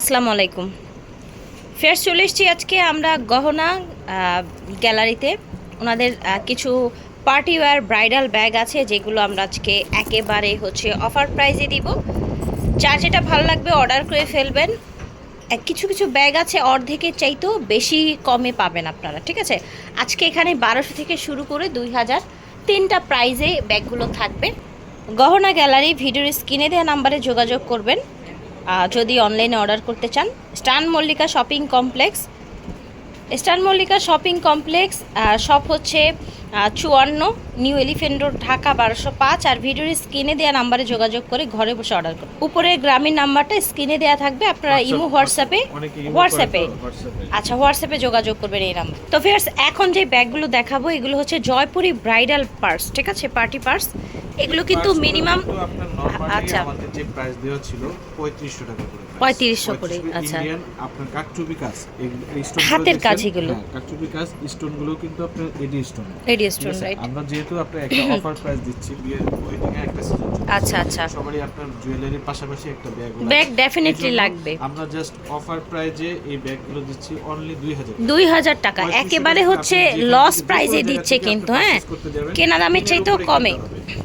আসসালামু আলাইকুম। ফের চলে এসেছি আজকে আমরা গহনা গ্যালারিতে। ওনাদের কিছু পার্টি ওয়্যার, ব্রাইডাল ব্যাগ আছে, যেগুলো আমরা আজকে একেবারে হচ্ছে অফার প্রাইজে দিব। যার যেটা ভালো লাগবে অর্ডার করে ফেলবেন। কিছু কিছু ব্যাগ আছে অর্ধেকের চাইতেও বেশি কমে পাবেন আপনারা, ঠিক আছে? আজকে এখানে বারোশো থেকে শুরু করে দুই হাজার তিনটা প্রাইজে ব্যাগগুলো থাকবে। গহনা গ্যালারি, ভিডিওর স্ক্রিনে দেওয়া নাম্বারে যোগাযোগ করবেন। যদি অনলাইনে অর্ডার করতে চান স্টান মল্লিকা শপিং কমপ্লেক্স স্টান মল্লিকা শপিং কমপ্লেক্স শপ হচ্ছে চুয়ান্ন নিউ এলিফেন্ট রোড ঢাকা বারোশো পাঁচ। আর ভিডিওর স্ক্রিনে দেওয়া নাম্বারে যোগাযোগ করে ঘরে বসে অর্ডার করুন। উপরে গ্রামীণ নাম্বারটা স্ক্রিনে দেওয়া থাকবে আপনারা ইমো হোয়াটসঅ্যাপে হোয়াটসঅ্যাপে হোয়াটসঅ্যাপে। আচ্ছা হোয়াটসঅ্যাপে যোগাযোগ করবেন এই নাম্বার তো ফিয়ার্স এখন যে ব্যাগগুলো দেখাবো এগুলো হচ্ছে জয়পুরি ব্রাইডাল পার্স ঠিক আছে? পার্টি পার্স এগুলো কিন্তু মিনিমাম আচ্ছা। আমাদের যে প্রাইস দেওয়া ছিল 3500 টাকা করে price। 3500 করে, আচ্ছা। ইন্ডিয়ান আপনার কাঠচুপি কাজ হাতের কাজ এগুলো? হ্যাঁ, কাজ স্টোনগুলো কিন্তু আপনার AD stone ready stone right আমরা যেহেতু আপনার একটা অফার প্রাইস দিচ্ছি বিয়ের ওয়েডিং এর একটা সিজন আচ্ছা, আচ্ছা। সবারই আপনার জুয়েলারির পাশাপাশি একটা ব্যাগ ব্যাগ definitely লাগবে। আমরা জাস্ট অফার প্রাইজে এই ব্যাগগুলো দিচ্ছি অনলি 2000 দুই হাজার টাকা একেবারে হচ্ছে লস প্রাইজে দিচ্ছে কিন্তু হ্যাঁ কেনা দামের চাইতেও কমে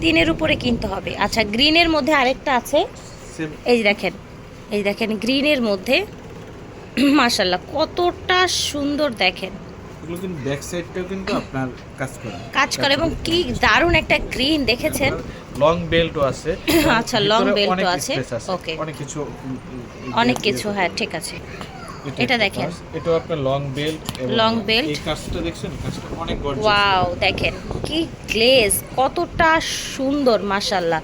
কিনতে তিনের উপরে কিনতে হবে। আচ্ছা গ্রিনের মধ্যে আরেকটা আছে। এই দেখেন এই দেখেন গ্রিনের মধ্যে মাশাল্লাহ কতটা সুন্দর দেখেন। কিন্তু ব্যাক সাইডটাও কিন্তু আপনার কাজ করে। কাজ করে এবং কি দারুণ একটা গ্রিন দেখেছেন? লং বেল্টও আছে। আচ্ছা, long ভিতরে belt ও অনেক আছে। Okay. অনেক কিছু অনেক কিছু হ্যাঁ ঠিক আছে। এটা এটা দেখেন। এটাও আপনার লং বেল্ট Long belt। এই কাজটা দেখছেন? কাজটা অনেক গর্জিয়াস ওয়াও দেখেন কি গ্লেজ কতটা সুন্দর মাশাল্লাহ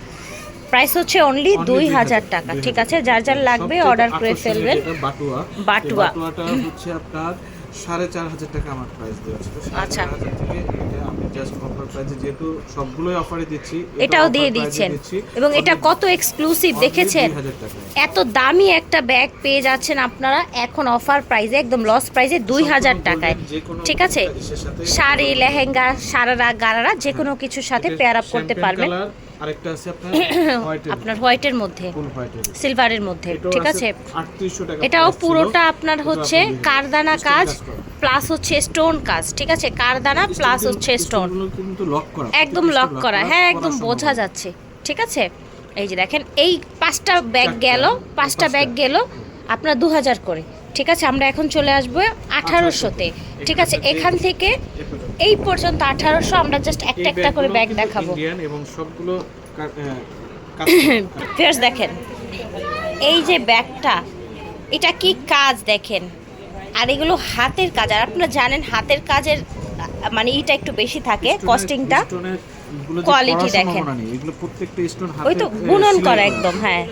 প্রাইস হচ্ছে অনলি দুই হাজার টাকা। ঠিক আছে যার যার লাগবে অর্ডার করে ফেলবেন। বাটুয়া। বাটুয়া। বাটুয়াটা হচ্ছে আপনার সাড়ে চার হাজার টাকা আমার প্রাইস দেওয়া আচ্ছা। জাস্ট অফার প্রাইসে যেহেতু সবগুলোই অফারে দিচ্ছি এটাও দিয়ে দিচ্ছেন। এবং এটা কত এক্সক্লুসিভ দেখেছেন? এত দামি একটা ব্যাগ পেয়ে যাচ্ছেন আপনারা। এখন অফার প্রাইসে একদম লস প্রাইসে দুই হাজার টাকায়। ঠিক আছে? শাড়ি লেহেঙ্গা সারারা গারারা যে কোনো কিছুর সাথে পেয়ার আপ করতে পারবেন। আরেকটা আছে আপনার আপনার হোয়াইটের মধ্যে। সিলভারের মধ্যে। ঠিক আছে এটাও পুরোটা আপনার হচ্ছে কারদানা কাজ। প্লাস হচ্ছে স্টোন কাজ ঠিক আছে? কার কারদানা প্লাস হচ্ছে স্টোন একদম লক করা। হ্যাঁ একদম বোঝা যাচ্ছে। ঠিক আছে? এই যে দেখেন এই পাঁচটা ব্যাগ গেল পাঁচটা। ব্যাগ গেল আপনার দু হাজার করে। ঠিক আছে? আমরা এখন চলে আসব আঠারোশোতে ঠিক আছে? এখান থেকে এই পর্যন্ত আঠারোশো আমরা জাস্ট একটা একটা করে ব্যাগ দেখাবো। এবং সবগুলো দেখেন। এই যে ব্যাগটা এটা কি কাজ দেখেন? আর এগুলো হাতের কাজ আর আপনারা জানেন হাতের কাজের মানে ইটা একটু বেশি থাকে কস্টিংটা করার দেখেন। এগুলো প্রত্যেকটা stone ওই তো বুনন করা একদম হ্যাঁ।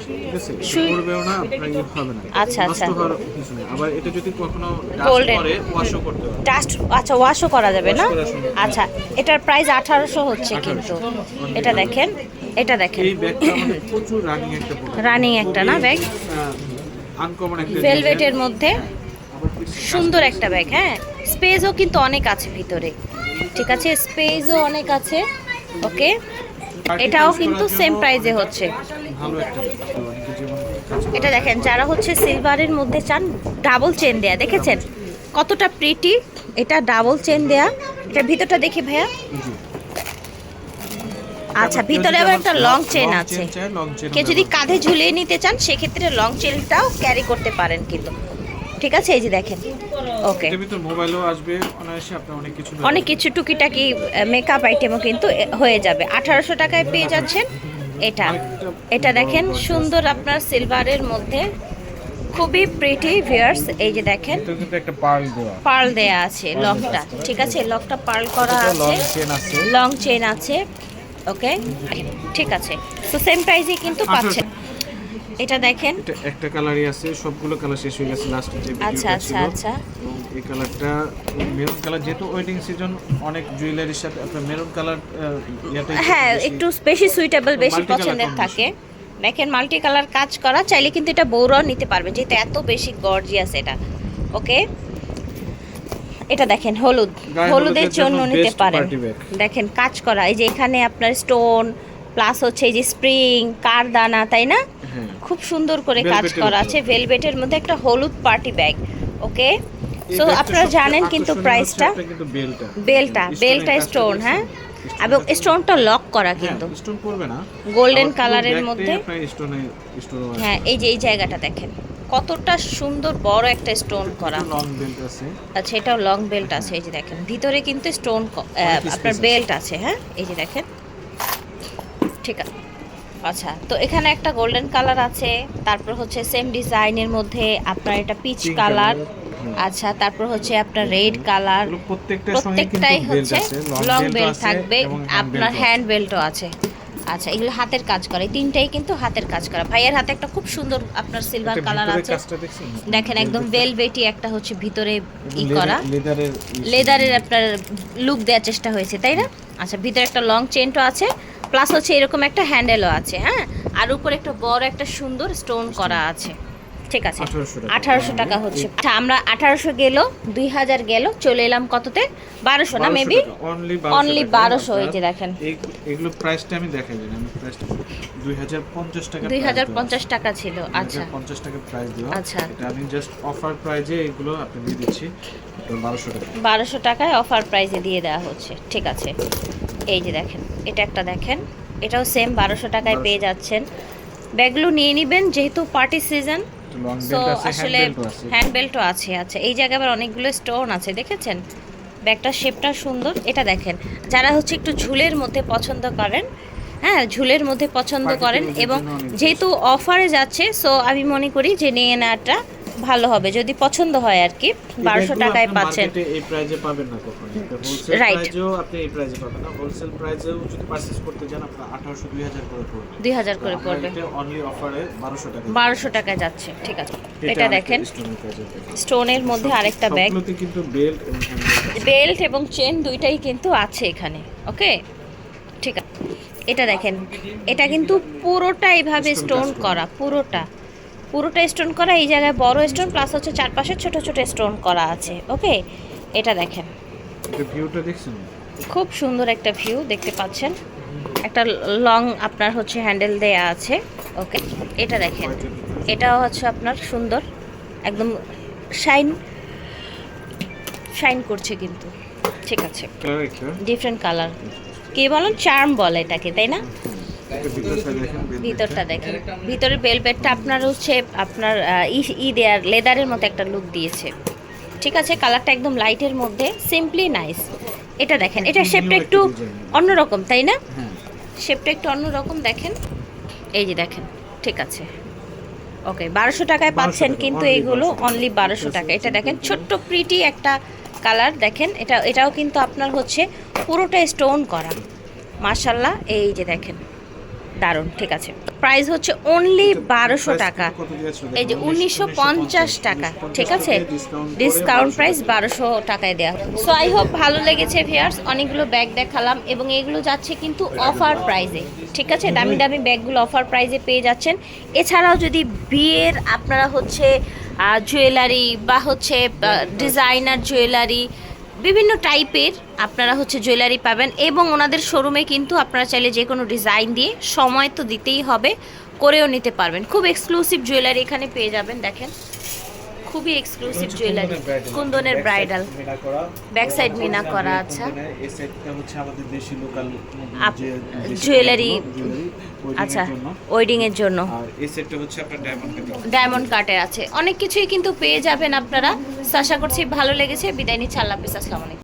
আচ্ছা, আচ্ছা। হওয়ার কিছু আবার এটা যদি কখনো ডাস্ট করে ওয়াশও করতে হবে। ডাস্ট আচ্ছা ওয়াশও করা যাবে না। আচ্ছা এটার প্রাইস আঠারোশো হচ্ছে কিন্তু। এটা দেখেন এটা দেখেন। রানিং একটা না ব্যাগ? আনকমন একটা ভেলভেটের মধ্যে। সুন্দর একটা ব্যাগ হ্যাঁ? স্পেসও কিন্তু অনেক আছে ভিতরে। ঠিক আছে? স্পেসও অনেক আছে ওকে? এটাও কিন্তু সেম প্রাইজে হচ্ছে। এটা দেখেন যারা হচ্ছে সিলভারের মধ্যে চান ডাবল চেন দেয়া দেখেছেন? কতটা প্রিটি এটা ডাবল চেন দেয়া। এটা ভিতরটা দেখি ভাইয়া। আচ্ছা ভিতরে আবার একটা লং চেন আছে। কেউ যদি কাঁধে ঝুলিয়ে নিতে চান সেক্ষেত্রে লং চেনটাও ক্যারি করতে পারেন কিন্তু। ঠিক আছে এই যে দেখেন। ওকে মোবাইলও আসবে অনেক কিছু অনেক কিছু টুকিটাকি মেকআপ আইটেমও কিন্তু হয়ে যাবে। আঠারোশো টাকায় পেয়ে যাচ্ছেন এটা। এটা দেখেন সুন্দর আপনার সিলভারের মধ্যে। খুবই প্রিটি ভিয়ার্স এই যে দেখেন। পার্ল দেয়া আছে লকটা ঠিক আছে লকটা পার্ল করা লং আছে। আছে। লং চেন আছে। ওকে ঠিক আছে। তো সেম প্রাইসে কিন্তু পাচ্ছেন। এটা দেখেন। এটা একটা কালারই আছে সবগুলো কালার শেষ হয়ে গেছে লাস্ট যে আচ্ছা আচ্ছা আচ্ছা। এই কালারটা মেরুন কালার যেহেতু ওয়েডিং সিজন অনেক জুয়েলারির সাথে আপনার মেরুন কালার হ্যাঁ একটু বেশি সুইটেবল বেশি পছন্দের থাকে। দেখেন মাল্টি কালার কাজ করা চাইলে কিন্তু এটা বৌরাও নিতে পারবে যেহেতু এত বেশি গর্জিয়াস এটা। ওকে? এটা দেখেন হলুদ। হলুদের জন্য নিতে পারেন। দেখেন কাজ করা এই যে এখানে আপনার স্টোন প্লাস হচ্ছে এই যে স্প্রিং কারদানা তাই না? খুব সুন্দর করে কাজ করা আছে। ভেলভেটের মধ্যে একটা হলুদ পার্টি ব্যাগ ওকে? সো আপনারা জানেন কিন্তু প্রাইসটা বেলটা বেলটা স্টোন হ্যাঁ? এবং স্টোনটা লক করা হ্যাঁ, কিন্তু। স্টোন পড়বে না। গোল্ডেন কালারের মধ্যে। হ্যাঁ এই যে এই জায়গাটা দেখেন। কতটা সুন্দর বড় একটা স্টোন করা। লং বেল্ট আছে। আচ্ছা এটাও লং বেল্ট আছে এই যে দেখেন। ভিতরে কিন্তু স্টোন আপনার বেল্ট আছে হ্যাঁ? এই যে দেখেন। ঠিক আছে। আচ্ছা তো এখানে একটা গোল্ডেন কালার আছে তারপর হচ্ছে সেম ডিজাইনের মধ্যে আপনার এটা পিচ কালার আচ্ছা তারপর হচ্ছে আপনার রেড কালার প্রত্যেকটাই হচ্ছে লং বেল্ট থাকবে আপনার হ্যান্ড বেল্টও আছে। আচ্ছা এগুলো হাতের কাজ করে তিনটাই কিন্তু হাতের কাজ করা। ভাইয়ের হাতে একটা খুব সুন্দর আপনার সিলভার কালার আছে। দেখেন একদম ভেলভেটি একটা হচ্ছে ভিতরে ই করা। লেদারের আপনার লুক দেওয়ার চেষ্টা হয়েছে তাই না? আচ্ছা ভিতরে একটা লং চেনও আছে প্লাস হচ্ছে এরকম একটা হ্যান্ডেলও আছে হ্যাঁ? আর উপরে একটা বড় একটা সুন্দর স্টোন করা আছে। ঠিক আছে? আঠারোশো টাকা। হচ্ছে। আচ্ছা আমরা আঠারোশো গেল দুই হাজার গেল চলে এলাম কততে? বারোশো না মেবি অনলি বারোশো 1200 Only টাকা। 1200 এই যে দেখেন। এগুলো প্রাইসটা আমি দেখাই দিই আমি প্রাইসটা 2050 টাকা দুই হাজার পঞ্চাশ টাকা ছিল আচ্ছা। 2050 টাকা প্রাইস দেওয়া। আচ্ছা। এটা আমি জাস্ট অফার প্রাইজে এগুলো আপনি দিয়ে দিচ্ছি। 1200 টাকা। বারোশো টাকায় অফার প্রাইজে দিয়ে দেওয়া হচ্ছে। ঠিক আছে। এই যে দেখেন এটা একটা দেখেন এটাও সেম বারোশো টাকায় পেয়ে যাচ্ছেন। ব্যাগগুলো নিয়ে নেবেন যেহেতু পার্টি সিজন সো আসলে হ্যান্ড বেল্টও আছে। আচ্ছা। এই জায়গায় আবার অনেকগুলো স্টোন আছে দেখেছেন? ব্যাগটার শেপটা সুন্দর। এটা দেখেন যারা হচ্ছে একটু ঝুলের মধ্যে পছন্দ করেন হ্যাঁ ঝুলের মধ্যে পছন্দ করেন এবং যেহেতু অফারে যাচ্ছে সো আমি মনে করি যে নিয়ে নেওয়াটা ভালো হবে যদি পছন্দ হয় আর কি বারোশো টাকায় পাচ্ছেন। এই প্রাইজে পাবেন না কখনো. প্রাইজেও আপনি এই প্রাইজে পাবেন না। হোলসেল প্রাইজেও যদি পারচেজ করতে যান আপনার 1800 2000 করে পড়বে। দুই হাজার করে পড়বে। অনলি অফারে 1200 টাকা বারোশো টাকায় যাচ্ছে ঠিক আছে। এটা দেখেন। স্টোনের মধ্যে আরেকটা ব্যাগ কিন্তু বেল্ট এবং বেল্ট এবং চেন দুইটাই কিন্তু আছে এখানে ওকে ঠিক আছে। এটা দেখেন এটা কিন্তু পুরোটা এইভাবে স্টোন। করা পুরোটা। পুরোটা স্টোন করা এই জায়গায় বড় স্টোন প্লাস হচ্ছে চারপাশে ছোট ছোট স্টোন করা আছে ওকে এটা দেখেন। ভিউটা দেখছেন? খুব সুন্দর একটা ভিউ দেখতে পাচ্ছেন? একটা লং আপনার হচ্ছে হ্যান্ডেল দেয়া আছে ওকে এটা দেখেন। এটাও হচ্ছে আপনার সুন্দর একদম শাইন শাইন করছে কিন্তু। ঠিক আছে। ডিফারেন্ট কালার কে বলেন? চার্ম বলে এটাকে তাই না? ভিতরটা দেখেন ভিতরের বেলভেটটা আপনার হচ্ছে আপনার ই ই দেয়ার লেদারের মতো একটা লুক দিয়েছে। ঠিক আছে? কালারটা একদম লাইটের মধ্যে সিম্পলি নাইস এটা দেখেন এটা শেপটা একটু অন্যরকম তাই না? হ্যাঁ। শেপটা একটু অন্যরকম দেখেন। এই যে দেখেন ঠিক আছে। ওকে বারোশো টাকায় পাচ্ছেন কিন্তু এইগুলো অনলি বারোশো টাকা। এটা দেখেন ছোট্ট প্রিটি একটা কালার দেখেন। এটা এটাও কিন্তু আপনার হচ্ছে পুরোটা স্টোন করা। মার্শাল্লাহ এই যে দেখেন। দারুণ ঠিক আছে। প্রাইস হচ্ছে অনলি বারোশো টাকা। এই যে উনিশশো পঞ্চাশ টাকা। ঠিক আছে? ডিসকাউন্ট প্রাইস বারোশো টাকায় দেওয়া সো আই হোপ ভালো লেগেছে ভিয়ার্স অনেকগুলো ব্যাগ দেখালাম এবং এগুলো যাচ্ছে কিন্তু অফার প্রাইজে ঠিক আছে? দামি দামি ব্যাগগুলো অফার প্রাইজে পেয়ে যাচ্ছেন। এছাড়াও যদি বিয়ের আপনারা হচ্ছে জুয়েলারি বা হচ্ছে ডিজাইনার জুয়েলারি বিভিন্ন টাইপের আপনারা হচ্ছে জুয়েলারি পাবেন এবং ওনাদের শোরুমে কিন্তু আপনারা চাইলে যে কোনো ডিজাইন দিয়ে সময় তো দিতেই হবে করেও নিতে পারবেন। খুব এক্সক্লুসিভ জুয়েলারি এখানে পেয়ে যাবেন দেখেন। খুবই এক্সক্লুসিভ জুয়েলারি কুন্দনের ব্রাইডাল ব্যাক সাইড মিনা করা। আচ্ছা। এই সাইডটা হচ্ছে আমাদের দেশি লোকাল আপ- জুয়েলারি আচ্ছা ওয়েডিং এর জন্য। আর এই সেটটা হচ্ছে আপনার ডায়মন্ড কাটের ডায়মন্ড কাটের আছে। অনেক কিছুই কিন্তু পেয়ে যাবেন আপনারা। আশা করছি ভালো লেগেছে। বিদায় নিচ্ছি। আল্লাহ হাফেজ। আসসালামু আলাইকুম।